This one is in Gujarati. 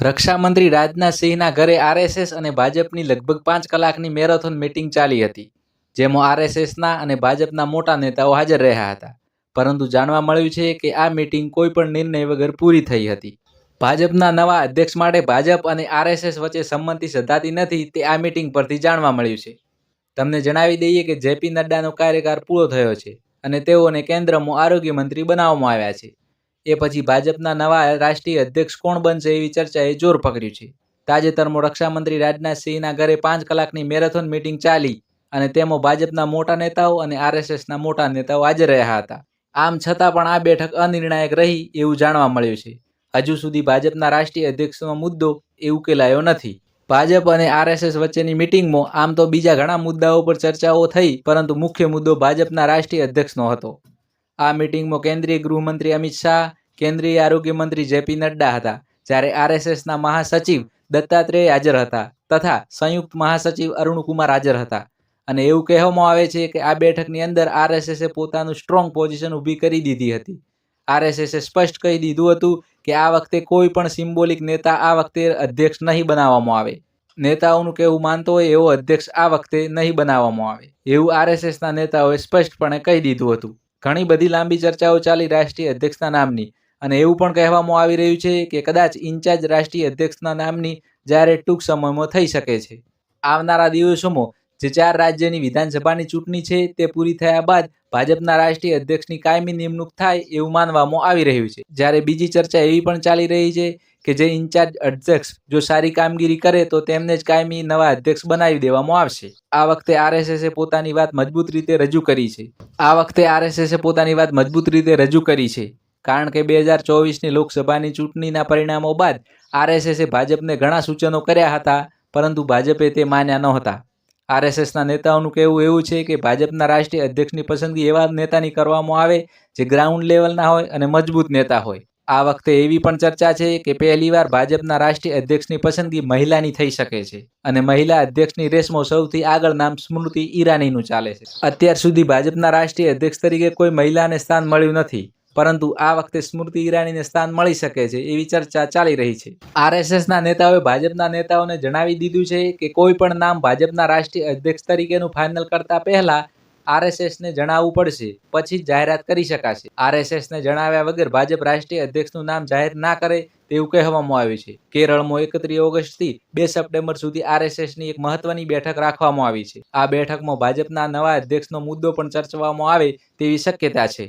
રક્ષામંત્રી રાજનાથ સિંહના ઘરે આરએસએસ અને ભાજપની લગભગ પાંચ કલાકની મેરેથોન મીટિંગ ચાલી હતી, જેમાં આરએસએસના અને ભાજપના મોટા નેતાઓ હાજર રહ્યા હતા. પરંતુ જાણવા મળ્યું છે કે આ મીટિંગ કોઈ પણ નિર્ણય વગર પૂરી થઈ હતી. ભાજપના નવા અધ્યક્ષ માટે ભાજપ અને આરએસએસ વચ્ચે સંમતિ સધાતી નથી તે આ મીટિંગ પરથી જાણવા મળ્યું છે. તમને જણાવી દઈએ કે જેપી નડ્ડાનો કાર્યકાળ પૂરો થયો છે અને તેઓને કેન્દ્રમાં આરોગ્ય મંત્રી બનાવવામાં આવ્યા છે. એ પછી ભાજપના નવા રાષ્ટ્રીય અધ્યક્ષ કોણ બનશે એવી ચર્ચાએ જોર પકડ્યું છે. તાજેતરમાં રક્ષામંત્રી રાજનાથ સિંહના ઘરે પાંચ કલાકની મેરેથોન મીટિંગ ચાલી અને તેમાં ભાજપના મોટા નેતાઓ અને આરએસએસના મોટા નેતાઓ હાજર રહ્યા હતા. આમ છતાં પણ આ બેઠક અનિર્ણાયક રહી એવું જાણવા મળ્યું છે. હજુ સુધી ભાજપના રાષ્ટ્રીય અધ્યક્ષનો મુદ્દો એ ઉકેલાયો નથી. ભાજપ અને આરએસએસ વચ્ચેની મિટિંગમાં આમ તો બીજા ઘણા મુદ્દાઓ પર ચર્ચાઓ થઈ, પરંતુ મુખ્ય મુદ્દો ભાજપના રાષ્ટ્રીય અધ્યક્ષનો હતો. આ મિટિંગમાં કેન્દ્રીય ગૃહમંત્રી અમિત શાહ કેન્દ્રીય આરોગ્ય મંત્રી જેપી નડ્ડા હતા, જ્યારે આરએસએસના મહાસચિવ દત્તાત્રેય હાજર હતા તથા સંયુક્ત મહાસચિવ અરુણકુમાર હાજર હતા. અને એવું કહેવામાં આવે છે કે આ બેઠકની અંદર આરએસએસે પોતાનું સ્ટ્રોંગ પોઝિશન ઊભી કરી દીધી હતી. આરએસએસે સ્પષ્ટ કહી દીધું હતું કે આ વખતે કોઈ પણ સિમ્બોલિક નેતા આ વખતે અધ્યક્ષ નહીં બનાવવામાં આવે. નેતાઓનું કહેવું માનતો હોય એવો અધ્યક્ષ આ વખતે નહીં બનાવવામાં આવે. એવું આરએસએસના નેતાઓએ સ્પષ્ટપણે કહી દીધું હતું. ઘણી બધી લાંબી ચર્ચાઓ ચાલી, રાષ્ટ્રીય અધ્યક્ષના નામની. અને એવું પણ કહેવામાં આવી રહ્યું છે કે કદાચ ઇન્ચાર્જ રાષ્ટ્રીય અધ્યક્ષના નામની જાહેરાત ટૂંક સમયમાં થઈ શકે છે. આવનારા દિવસોમાં જે ચાર રાજ્યની વિધાનસભાની ચૂંટણી છે તે પૂરી થયા બાદ ભાજપના રાષ્ટ્રીય અધ્યક્ષની કાયમી નિમણૂક થાય એવું માનવામાં આવી રહ્યું છે. જ્યારે બીજી ચર્ચા એવી પણ ચાલી રહી છે કે જે ઇન્ચાર્જ અધ્યક્ષ જો સારી કામગીરી કરે તો તેમને જ કાયમી નવા અધ્યક્ષ બનાવી દેવામાં આવશે. આ વખતે આરએસએસે પોતાની વાત મજબૂત રીતે રજૂ કરી છે. આ વખતે આરએસએસે પોતાની વાત મજબૂત રીતે રજૂ કરી છે. કારણ કે બે હજાર ચોવીસની લોકસભાની ચૂંટણીના પરિણામો બાદ આરએસએસે ભાજપને ઘણા સૂચનો કર્યા હતા, પરંતુ ભાજપે તે માન્યા નહોતા. આરએસએસના નેતાઓનું કહેવું એવું છે કે ભાજપના રાષ્ટ્રીય અધ્યક્ષની પસંદગી એવા નેતાની કરવામાં આવે જે ગ્રાઉન્ડ લેવલના હોય અને મજબૂત નેતા હોય. આ વખતે એવી પણ ચર્ચા છે કે પહેલીવાર ભાજપના રાષ્ટ્રીય અધ્યક્ષની પસંદગી મહિલાની થઈ શકે છે અને મહિલા અધ્યક્ષની રેસમાં સૌથી આગળ નામ સ્મૃતિ ઈરાનીનું ચાલે છે. અત્યાર સુધી ભાજપના રાષ્ટ્રીય અધ્યક્ષ તરીકે કોઈ મહિલાને સ્થાન મળ્યું નથી. પરંતુ આ વખતે સ્મૃતિ ઈરાનીને સ્થાન મળી શકે છે એવી ચર્ચા ચાલી રહી છે. આરએસએસના નેતાઓએ ભાજપના નેતાઓને જણાવી દીધું છે કે કોઈ પણ નામ ભાજપના રાષ્ટ્રીય અધ્યક્ષ તરીકેનું ફાઇનલ કરતા પહેલા આરએસએસને જણાવવું પડશે, પછી જાહેરાત કરી શકાશે. આરએસએસને જણાવ્યા વગર ભાજપ રાષ્ટ્રીય અધ્યક્ષનું નામ જાહેર ના કરે તેવું કહેવામાં આવ્યું છે. કેરળમાં એકત્રીસ ઓગસ્ટથી બે સપ્ટેમ્બર સુધી આરએસએસની એક મહત્વની બેઠક રાખવામાં આવી છે. આ બેઠકમાં ભાજપના નવા અધ્યક્ષનો મુદ્દો પણ ચર્ચવામાં આવે તેવી શક્યતા છે.